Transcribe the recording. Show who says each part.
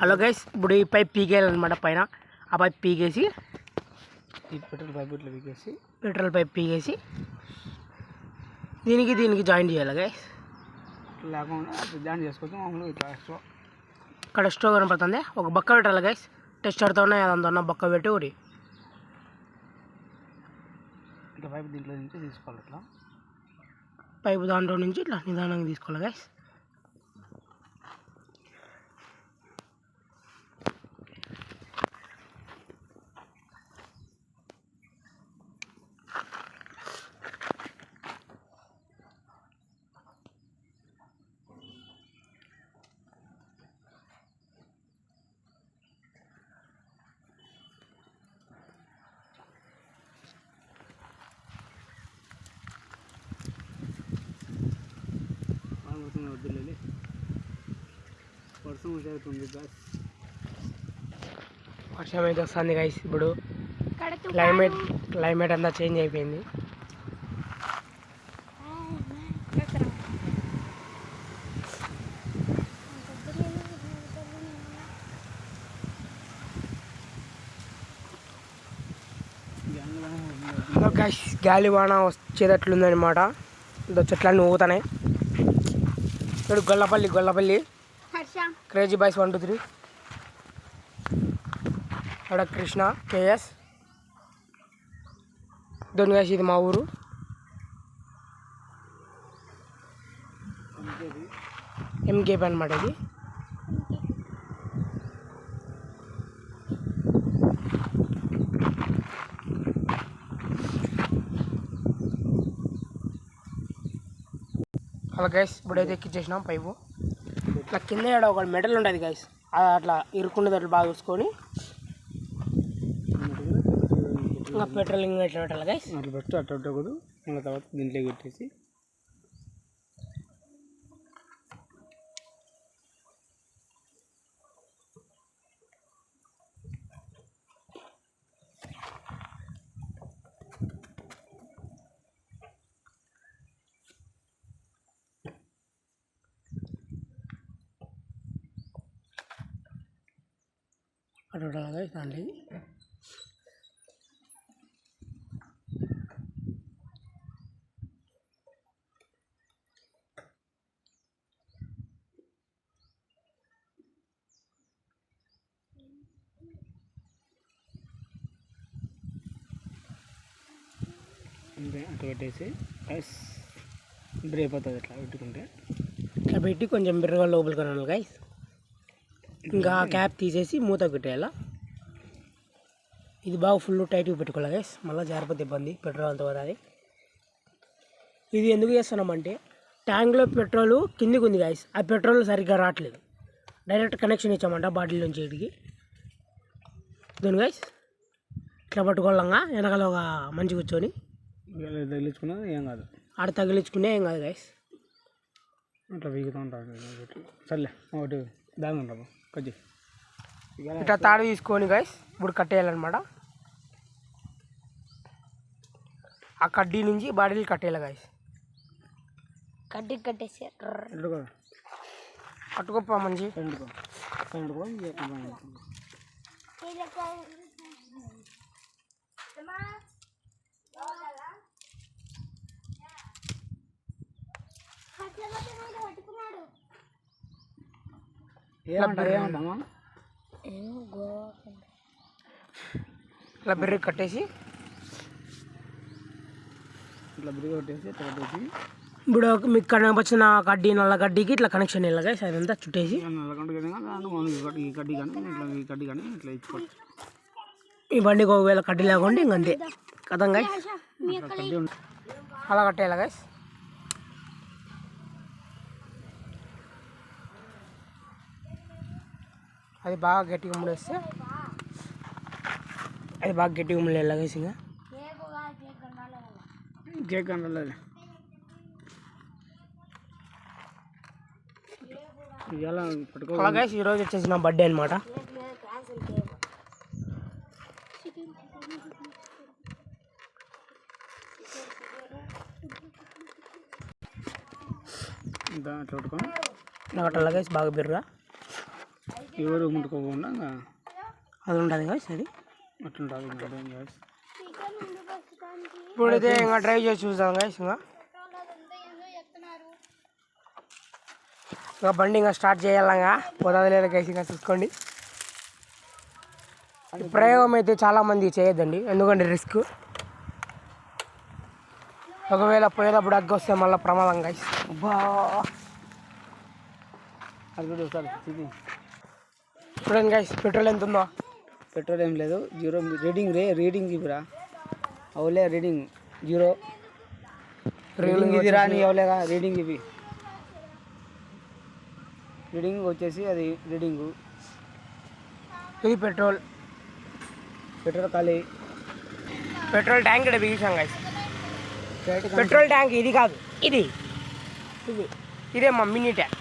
Speaker 1: Hello guys ఇప్పుడు ఈ pipe పీకేయాలన్నమాట పైన. ఆ పైప్ పీకేసి
Speaker 2: ఈ పెట్రోల్ పైప్ ఇట్లా పీకేసి.
Speaker 1: పెట్రోల్ పైప్ పీకేసి దీనికి దీనికి జాయిన్ చేయాలి గైస్?
Speaker 2: లేకుండా జాయిన్ చేసుకోవచ్చు మామూలుగా ఇట్లా ఎక్స్ట్రా.
Speaker 1: ఇక్కడ స్టవ్ కనపడుతుంది. ఒక బక్క పెట్టాలి గైస్? టెస్టర్తోనే అదంతా ఉన్న బక్క పెట్టి ఒకటి
Speaker 2: ఇట్లా పైప్ దీంట్లో నుంచి తీసుకోవాలి ఇట్లా
Speaker 1: పైపు దాంట్లో నుంచి ఇట్లా నిదానంగా తీసుకోవాలి గైస్?
Speaker 2: వద్దులే వర్షం వచ్చేస్తుంది గ్యాస్
Speaker 1: వర్షం అయితే వస్తుంది గైస్ ఇప్పుడు. క్లైమేట్ క్లైమేట్ అంతా చేంజ్ అయిపోయింది. గైస్ గాలి వాన వచ్చేటట్లుందనమాట ఇదో చెట్లన్నీ ఊగుతున్నాయి. ఇక్కడ Gollapalli Gollapalli. Crazy boys one two three ఇక్కడ కృష్ణ కేఎస్ దొన్ గైస్ ఇది మా ఊరు. ఎంకేపీ అనమాట ఇది. అలా గైస్ ఇప్పుడైతే ఎక్కిచ్చేసినాం పైపు. ఇట్లా కింద ఏడ ఒక మెటల్ ఉంటుంది గైస్ అట్లా ఇరుక్కున్నది అట్లా బాగా చూసుకొని. ఇంకా పెట్రోల్ ఎట్లా పెట్టాలి గైస్
Speaker 2: అట్లా ఫస్ట్ అట్లా పెట్టకూడదు ఇంకా తర్వాత దీంట్లో పెట్టేసి అంతే అట్లా పెట్టేసి ప్లస్ ఇప్పుడు అయిపోతుంది ఇట్లా పెట్టుకుంటే.
Speaker 1: ఇట్లా పెట్టి కొంచెం బిర్రగా లోపలికి కొనాలి గైస్ ఇంకా క్యాప్ తీసేసి మూత పెట్టేయాల? ఇది బాగా ఫుల్ టైట్గా పెట్టుకోవాలి గైస్ మళ్ళీ జారిపోతే ఇబ్బంది పెట్రోల్ అంత పోతుంది ఇది ఎందుకు చేస్తున్నామంటే ట్యాంక్లో పెట్రోల్ కిందికి ఉంది గాయస్ ఆ పెట్రోల్ సరిగ్గా రావట్లేదు. డైరెక్ట్ కనెక్షన్ ఇచ్చామంట బాటిల్ నుంచి ఇటుకి. దీని గైస్ ఇట్లా పట్టుకోవాలంగా వెనకాల ఒక మంచి కూర్చొని.
Speaker 2: తగిలించుకున్నా ఏం కాదు.
Speaker 1: ఆడ తగిలించుకునే ఏం కాదు గైస్
Speaker 2: అట్లా వీగుతూ ఉంటారు సర్లే ఒకటి దాని ఉంటాము కొద్ది.
Speaker 1: ఇట్లా తాడు తీసుకొని గైస్ ఇప్పుడు కట్టేయాలన్నమాట. ఆ కడ్డీ నుంచి బాడీలు కట్టేయాలి గైస్
Speaker 3: కడ్డీ కట్టేసి
Speaker 2: ఎట్టుకో
Speaker 1: పట్టుకోపా మంచి.
Speaker 2: ఏమంటామా
Speaker 1: ఇట్లా బెర్రీ కట్టేసి
Speaker 2: ఇట్లా బ్రిగ్ కొట్టేసి కొట్టేసి.
Speaker 1: ఇప్పుడు మీకు కనపచ్చిన కడ్డీ నల్ల కడ్డీకి ఇట్లా కనెక్షన్ గైస్ అదంతా చుట్టేసి.
Speaker 2: ఈ కడ్డీ- కానీ ఇట్లా ఈ కడ్డీ కానీ ఇట్లా ఇచ్చుకోవచ్చు.
Speaker 1: ఈ బండికి ఒకవేళ కడ్డీ లేకుంటే ఇంకంతే
Speaker 2: ఉంది
Speaker 1: అలా కట్టేయాలి అది బాగా గట్టిగా ముడేస్తే అది బాగా గట్టిగా ముడేయాలి గైస్ ఇంకా
Speaker 2: కేక్ అనలేదు ఇలా పట్టుకో
Speaker 1: అలా గైస్ ఈరోజు వచ్చేసి నా బర్త్డే అనమాట
Speaker 2: దాంట్లో పెట్టుకొని
Speaker 1: ఇలా కట్టాలి గైస్ బాగా బిర్రా
Speaker 2: ఎవరు ముట్టుకోకుండా
Speaker 1: అది ఉంటుంది గైస్ అది
Speaker 2: అట్లుంటుంది కాదు.
Speaker 1: ఇప్పుడైతే ఇంకా డ్రైవ్ చేసి చూద్దాం గైస్ ఇంకా. ఇంకా బండి ఇంకా స్టార్ట్ చేయాలంగా పోతుంది లేదా గైస్ ఇంకా చూసుకోండి. ప్రయోగం అయితే చాలా మంది చేయొద్దండి ఎందుకంటే రిస్క్ ఒకవేళ పోయేటప్పుడు అగ్గి వస్తే మళ్ళీ ప్రమాదం గైస్ అబ్బా.
Speaker 2: అది కూడా ఒకసారి
Speaker 1: చూడండి గైస్ పెట్రోల్ ఎంత ఉందో.
Speaker 2: పెట్రోల్ ఏం లేదు జీరో రీడింగ్ రే రీడింగ్ ఇవిరా అవులే రీడింగ్ జీరో. రీడింగ్ ఇది రాని అవలేగా రీడింగ్ ఇవి రీడింగ్ వచ్చేసి అది రీడింగ్.
Speaker 1: ఇది పెట్రోల్.
Speaker 2: పెట్రోల్ ఖాళీ.
Speaker 1: పెట్రోల్ ట్యాంక్ ఇక్కడ బిగించాం గైస్ పెట్రోల్ ట్యాంక్ ఇది కాదు ఇది ఇది. ఇదే మా మినీ ట్యాంక్.